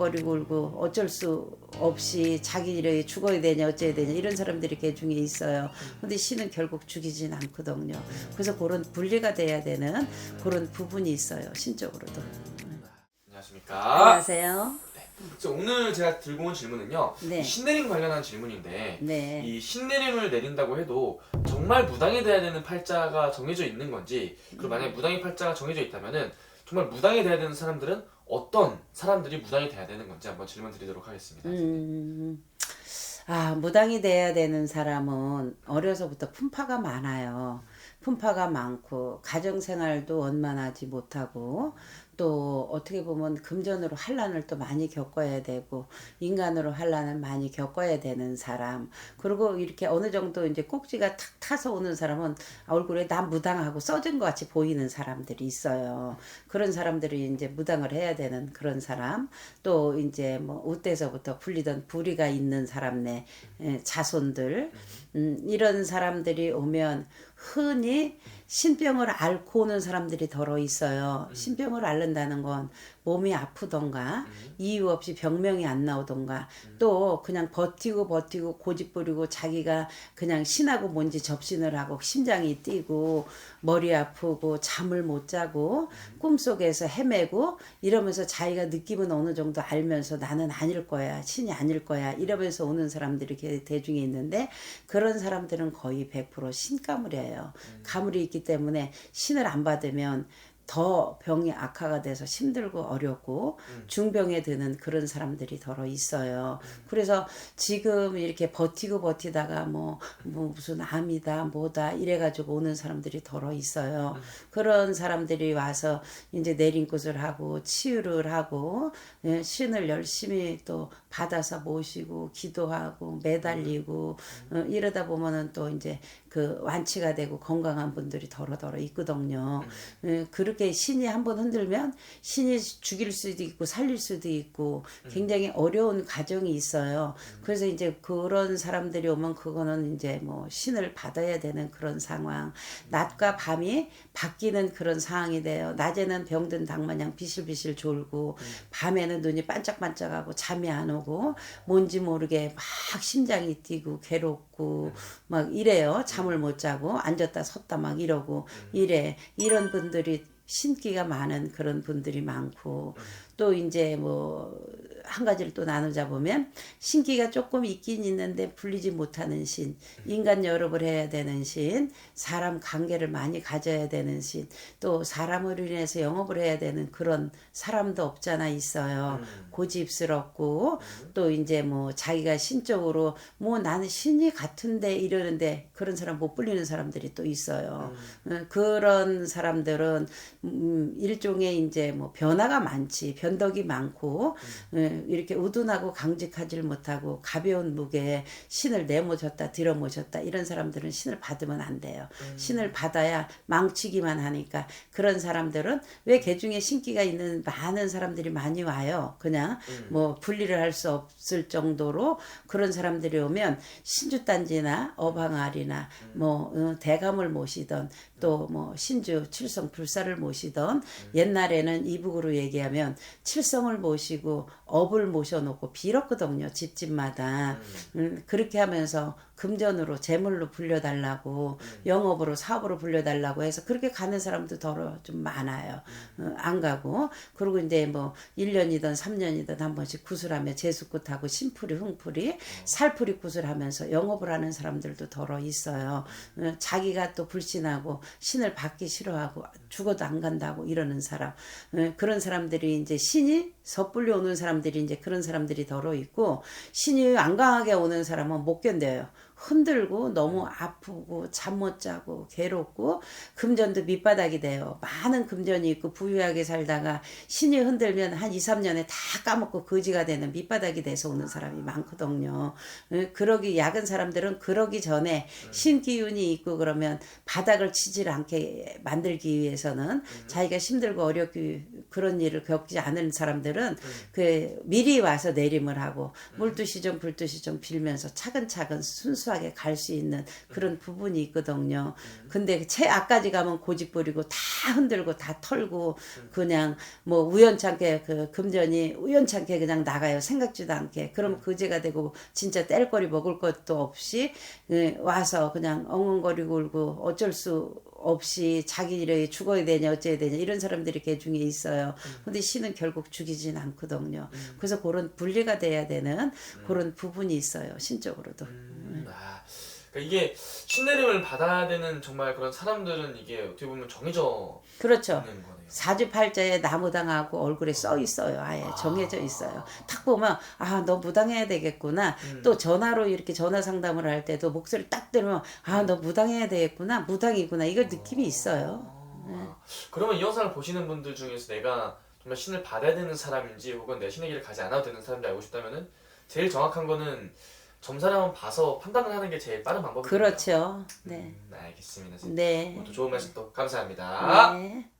엉엉거리고 울고 어쩔 수 없이 자기 일에 죽어야 되냐 어째야 되냐 이런 사람들이 개 중에 있어요. 근데 신은 결국 죽이진 않거든요. 그래서 그런 분리가 돼야 되는 그런 부분이 있어요. 신적으로도. 안녕하십니까. 안녕하세요. 그래서 오늘 제가 들고 온 질문은요. 네. 이 신내림 관련한 질문인데 네. 이 신내림을 내린다고 해도 정말 무당이 돼야 되는 팔자가 정해져 있는 건지 그리고 음. 만약에 무당의 팔자가 정해져 있다면은 정말 무당이 돼야 되는 사람들은 어떤 사람들이 무당이 돼야 되는 건지 한번 질문 드리도록 하겠습니다. 음, 아, 무당이 돼야 되는 사람은 어려서부터 품파가 많아요. 품파가 많고, 가정생활도 원만하지 못하고, 또 어떻게 보면 금전으로 환란을 또 많이 겪어야 되고, 인간으로 환란을 많이 겪어야 되는 사람. 그리고 이렇게 어느 정도 이제 꼭지가 탁 타서 오는 사람은 얼굴에 난 무당하고 써진 것 같이 보이는 사람들이 있어요. 그런 사람들이 이제 무당을 해야 되는 그런 사람. 또 이제 뭐 우때서부터 불리던 불의가 있는 사람네 에, 자손들 음, 이런 사람들이 오면 흔히 신병을 앓고 오는 사람들이 더러 있어요. 신병을 앓는 다는 건 몸이 아프던가 이유 없이 병명이 안 나오던가 또 그냥 버티고 버티고 고집 부리고 자기가 그냥 신하고 뭔지 접신을 하고 심장이 뛰고 머리 아프고 잠을 못 자고 꿈속에서 헤매고 이러면서 자기가 느낌은 어느 정도 알면서 나는 아닐 거야 신이 아닐 거야 이러면서 오는 사람들이 게- 대중에 있는데 그런 사람들은 거의 100% 신가물이에요 가물이 있기 때문에 신을 안 받으면 더 병이 악화가 돼서 힘들고 어렵고 중병에 드는 그런 사람들이 더러 있어요. 그래서 지금 이렇게 버티고 버티다가 뭐, 뭐 무슨 암이다 뭐다 이래가지고 오는 사람들이 더러 있어요. 그런 사람들이 와서 이제 내린굿을 하고 치유를 하고 예, 신을 열심히 또 받아서 모시고 기도하고 매달리고 어, 이러다 보면은 또 이제 그 완치가 되고 건강한 분들이 더러더러 있거든요. 예, 그렇게 신이 한번 흔들면 신이 죽일 수도 있고 살릴 수도 있고 굉장히 어려운 과정이 있어요. 그래서 이제 그런 사람들이 오면 그거는 이제 뭐 신을 받아야 되는 그런 상황. 낮과 밤이 바뀌는 그런 상황이 돼요. 낮에는 병든 닭마냥 비실비실 졸고 밤에는 눈이 반짝반짝하고 잠이 안 오고 뭔지 모르게 막 심장이 뛰고 괴롭고 막 이래요. 잠을 못 자고 앉았다 섰다 막 이러고 이래. 이런 분들이 신기가 많은 그런 분들이 많고 또 이제 뭐 한 가지를 또 나누자 보면 신기가 조금 있긴 있는데 불리지 못하는 신, 인간 여rop을 해야 되는 신, 사람 관계를 많이 가져야 되는 신, 또 사람을 인해서 영업을 해야 되는 그런 사람도 없잖아 있어요. 고집스럽고 또 이제 뭐 자기가 신적으로 뭐 나는 신이 같은데 이러는데 그런 사람 못 불리는 사람들이 또 있어요. 어, 그런 사람들은 음, 일종의 이제 뭐 변화가 많지 변덕이 많고 어, 이렇게 우둔하고 강직하지를 못하고 가벼운 무게에 신을 내모셨다 들어모셨다 이런 사람들은 신을 받으면 안 돼요. 신을 받아야 망치기만 하니까 그런 사람들은 왜 개중에 신기가 있는 많은 사람들이 많이 와요. 그냥 뭐 분리를 할 수 없을 정도로 그런 사람들이 오면 신주단지나 어방알이나 뭐 어, 대감을 모시던 또 뭐 신주 칠성 불사를 모시던 옛날에는 이북으로 얘기하면 칠성을 모시고 업을 모셔놓고 빌었거든요 집집마다. 음, 그렇게 하면서 금전으로 재물로 불려달라고 영업으로 사업으로 불려달라고 해서 그렇게 가는 사람도 더러 좀 많아요. 어, 안 가고. 그리고 이제 뭐 1년이든 3년이든 한 번씩 구슬하며 제수굿하고 신풀이 흥풀이 살풀이 구슬하면서 영업을 하는 사람들도 더러 있어요. 어, 자기가 또 불신하고 신을 받기 싫어하고 죽어도 안 간다고 이러는 사람 어, 그런 사람들이 이제 신이 섣불리 오는 사람들이 이제 그런 사람들이 더러 있고 신이 안 강하게 오는 사람은 못 견뎌요. 흔들고 너무 아프고 잠 못 자고 괴롭고 금전도 밑바닥이 돼요. 많은 금전이 있고 부유하게 살다가 신이 흔들면 한 2, 3년에 다 까먹고 거지가 되는 밑바닥이 돼서 오는 사람이 많거든요. 예, 그러기 약은 사람들은 그러기 전에 신 기운이 있고 그러면 바닥을 치질 않게 만들기 위해서는 자기가 힘들고 어렵기 그런 일을 겪지 않은 사람들은 사람들은 그 미리 와서 내림을 하고 물두시정 불두시정 빌면서 차근차근 순수하게 갈 수 있는 그런 부분이 있거든요. 근데 최악까지 가면 고집 부리고 다 흔들고 다 털고 그냥 뭐 우연찮게 그 금전이 우연찮게 그냥 나가요. 생각지도 않게. 그럼 그제가 되고 진짜 뗄거리 먹을 것도 없이 예, 와서 그냥 엉엉거리고 울고 어쩔 수 없이 자기 일에 죽어야 되냐 어째야 되냐 이런 사람들이 개 중에 있어요. 근데 신은 결국 죽이 진 않거든요. 그래서 그런 분리가 돼야 되는 그런 부분이 있어요. 신적으로도. 음, 아, 그러니까 이게 신내림을 받아야 되는 정말 그런 사람들은 이게 어떻게 보면 정해져 그렇죠. 있는 거네요. 사주팔자에 나무당하고 얼굴에 써 있어요. 아예 정해져 있어요. 딱 보면 아 너 무당해야 되겠구나. 음. 또 전화로 이렇게 전화 상담을 할 때도 목소리 딱 들으면 아 너 무당해야 되겠구나. 무당이구나. 이걸 느낌이 있어요. 아, 그러면 이 영상을 보시는 분들 중에서 내가 정말 신을 받아야 되는 사람인지 혹은 내 신의 길을 가지 않아도 되는 사람인지 알고 싶다면은 제일 정확한 거는 한번 봐서 판단을 하는 게 제일 빠른 방법이에요. 그렇죠. 네. 음, 알겠습니다. 네. 오늘 또 좋은 말씀 또 감사합니다. 네.